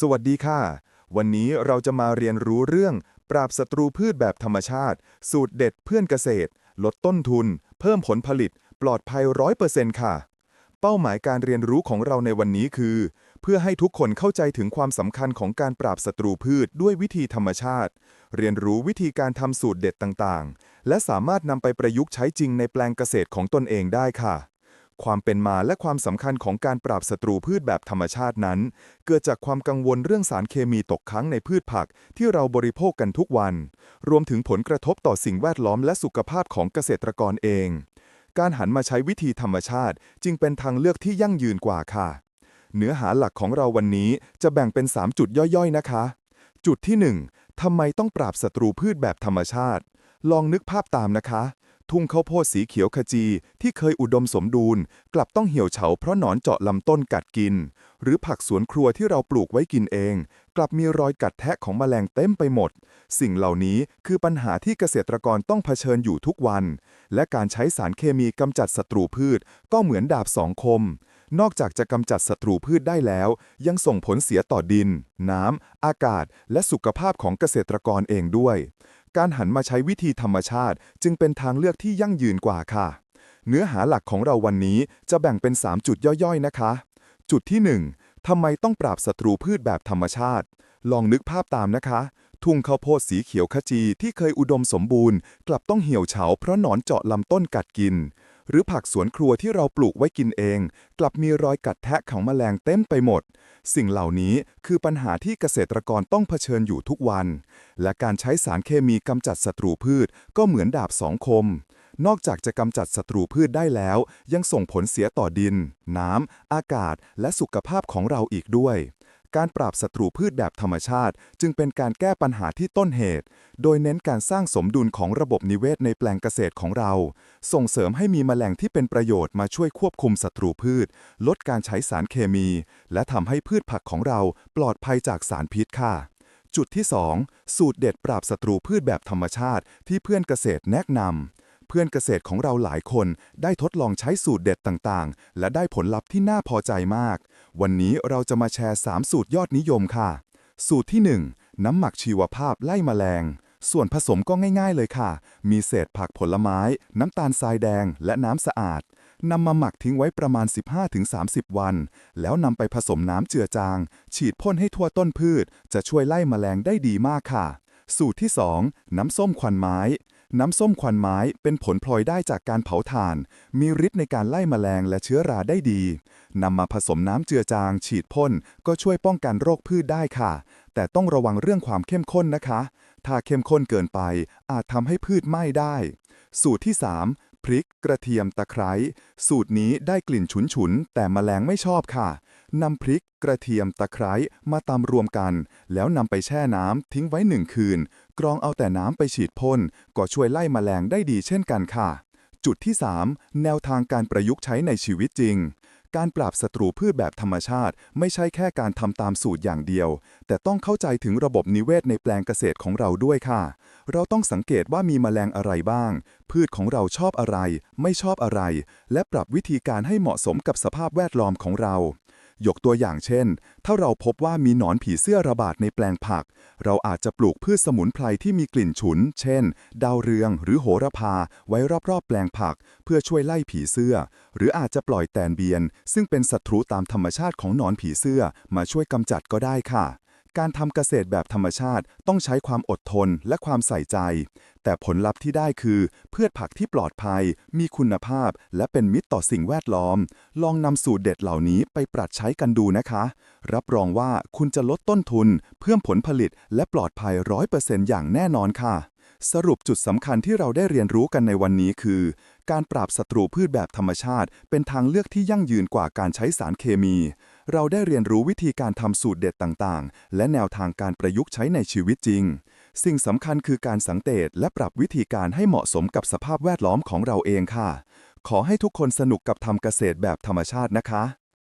สวัสดีค่ะ วันนี้เราจะมาเรียนรู้เรื่อง ปราบศัตรูพืชแบบธรรมชาติ สูตรเด็ดเพื่อนเกษตร ลดต้นทุน เพิ่มผลผลิต ปลอดภัยร้อยเปอร์เซ็นต์ค่ะ เป้าหมายการเรียนรู้ของเราในวันนี้คือ เพื่อให้ทุกคนเข้าใจถึงความสำคัญของการปราบศัตรูพืชด้วยวิธีธรรมชาติ เรียนรู้วิธีการทำสูตรเด็ดต่างๆ และสามารถนำไปประยุกต์ใช้จริงในแปลงเกษตรของตนเองได้ค่ะ ความเป็นมาและความสำคัญของการปราบศัตรูพืชแบบธรรมชาตินั้น เกิดจากความกังวลเรื่องสารเคมีตกค้างในพืชผักที่เราบริโภคกันทุกวัน รวมถึงผลกระทบต่อสิ่งแวดล้อมและสุขภาพของเกษตรกรเอง การหันมาใช้วิธีธรรมชาติ จึงเป็นทางเลือกที่ยั่งยืนกว่าค่ะ เนื้อหาหลักของเราวันนี้จะแบ่งเป็น 3 จุดย่อยๆนะคะ จุดที่ 1ทำไมต้องปราบศัตรูพืชแบบธรรมชาติ ลองนึกภาพตามนะคะ ทุ่งข้าวโพดสีเขียวขจี ที่เคยอุดมสมบูรณ์ กลับต้องเหี่ยวเฉาเพราะหนอนเจาะลำต้นกัดกิน หรือผักสวนครัวที่เราปลูกไว้กินเอง กลับมีรอยกัดแทะของแมลงเต็มไปหมด สิ่งเหล่านี้คือปัญหาที่เกษตรกรต้องเผชิญอยู่ทุกวัน และการใช้สารเคมีกำจัดศัตรูพืช ก็เหมือนดาบสองคมนอกจากจะกำจัดศัตรูพืชได้แล้ว ยังส่งผลเสียต่อดิน น้ำ อากาศ และสุขภาพของเกษตรกรเองด้วย การหันมาใช้วิธีธรรมชาติ จึงเป็นทางเลือกที่ยั่งยืนกว่าค่ะ เนื้อหาหลักของเราวันนี้จะแบ่งเป็น 3 จุดย่อยๆนะคะ จุดที่ 1ทำไมต้องปราบศัตรูพืชแบบธรรมชาติ ลองนึกภาพตามนะคะ ทุ่งข้าวโพดสีเขียวขจีที่เคยอุดมสมบูรณ์ กลับต้องเหี่ยวเฉาเพราะหนอนเจาะลำต้นกัดกิน หรือผักสวนครัวที่เราปลูกไว้กินเอง กลับมีรอยกัดแทะของแมลงเต็มไปหมด สิ่งเหล่านี้คือปัญหาที่เกษตรกรต้องเผชิญอยู่ทุกวัน และการใช้สารเคมีกำจัดศัตรูพืชก็เหมือนดาบสองคม นอกจากจะกำจัดศัตรูพืชได้แล้ว ยังส่งผลเสียต่อดิน น้ำอากาศ และสุขภาพของเราอีกด้วย การปราบศัตรูพืชแบบธรรมชาติ จึงเป็นการแก้ปัญหาที่ต้นเหตุ โดยเน้นการสร้างสมดุลของระบบนิเวศในแปลงเกษตรของเรา ส่งเสริมให้มีแมลงที่เป็นประโยชน์มาช่วยควบคุมศัตรูพืช ลดการใช้สารเคมี และทำให้พืชผักของเราปลอดภัยจากสารพิษค่ะจุดที่ 2 สูตรเด็ดปราบศัตรูพืชแบบธรรมชาติที่เพื่อนเกษตรแนะนำเพื่อนเกษตรของเราหลายคนได้ทดลองใช้สูตรเด็ดต่างๆ และได้ผลลัพธ์ที่น่าพอใจมาก วันนี้เราจะมาแชร์ 3 สูตรยอดนิยมค่ะ สูตรที่ 1 น้ำหมักชีวภาพไล่แมลง ส่วนผสมก็ง่ายๆเลยค่ะ มีเศษผักผลไม้ น้ำตาลทรายแดง และน้ำสะอาดนำมาหมักทิ้งไว้ประมาณ 15-30 วัน แล้วนำไปผสมน้ำเจือจาง ฉีดพ่นให้ทั่วต้นพืช จะช่วยไล่แมลงได้ดีมากค่ะ สูตรที่ 2 น้ำส้มควันไม้ น้ำส้มควันไม้เป็นผลพลอยได้จากการเผาถ่าน มีฤทธิ์ในการไล่แมลงและเชื้อราได้ดี นำมาผสมน้ำเจือจาง ฉีดพ่น ก็ช่วยป้องกันโรคพืชได้ค่ะ แต่ต้องระวังเรื่องความเข้มข้นนะคะ ถ้าเข้มข้นเกินไป อาจทำให้พืชไหม้ได้ สูตรที่ 3 พริก กระเทียม ตะไคร้ สูตรนี้ได้กลิ่นฉุนๆ แต่แมลงไม่ชอบค่ะ นำพริก กระเทียม ตะไคร้มาตำรวมกัน แล้วนำไปแช่น้ำทิ้งไว้หนึ่งคืน กรองเอาแต่น้ำไปฉีดพ่น ก็ช่วยไล่แมลงได้ดีเช่นกันค่ะ จุดที่ 3 แนวทางการประยุกต์ใช้ในชีวิตจริง การปราบศัตรูพืชแบบธรรมชาติ ไม่ใช่แค่การทำตามสูตรอย่างเดียว แต่ต้องเข้าใจถึงระบบนิเวศในแปลงเกษตรของเราด้วยค่ะ เราต้องสังเกตว่ามีแมลงอะไรบ้าง พืชของเราชอบอะไร ไม่ชอบอะไร และปรับวิธีการให้เหมาะสมกับสภาพแวดล้อมของเรา ยกตัวอย่างเช่น ถ้าเราพบว่ามีหนอนผีเสื้อระบาดในแปลงผัก เราอาจจะปลูกพืชสมุนไพรที่มีกลิ่นฉุน เช่น ดาวเรืองหรือโหระพา ไว้รอบๆ แปลงผัก เพื่อช่วยไล่ผีเสื้อ หรืออาจจะปล่อยแตนเบียน ซึ่งเป็นศัตรูตามธรรมชาติของหนอนผีเสื้อมาช่วยกำจัดก็ได้ค่ะ การทำเกษตรแบบธรรมชาติต้องใช้ความอดทนและความใส่ใจ แต่ผลลัพธ์ที่ได้คือ พืชผักที่ปลอดภัย มีคุณภาพ และเป็นมิตรต่อสิ่งแวดล้อม ลองนำสูตรเด็ดเหล่านี้ไปปรับใช้กันดูนะคะ รับรองว่าคุณจะลดต้นทุน เพิ่มผลผลิต และปลอดภัยร้อยเปอร์เซ็นต์อย่างแน่นอนค่ะ สรุปจุดสำคัญที่เราได้เรียนรู้กันในวันนี้คือ การปราบศัตรูพืชแบบธรรมชาติ เป็นทางเลือกที่ยั่งยืนกว่าการใช้สารเคมี เราได้เรียนรู้วิธีการทำสูตรเด็ดต่างๆ และแนวทางการประยุกต์ใช้ในชีวิตจริง สิ่งสำคัญคือการสังเกตและปรับวิธีการให้เหมาะสมกับสภาพแวดล้อมของเราเองค่ะ ขอให้ทุกคนสนุกกับทำเกษตรแบบธรรมชาตินะคะ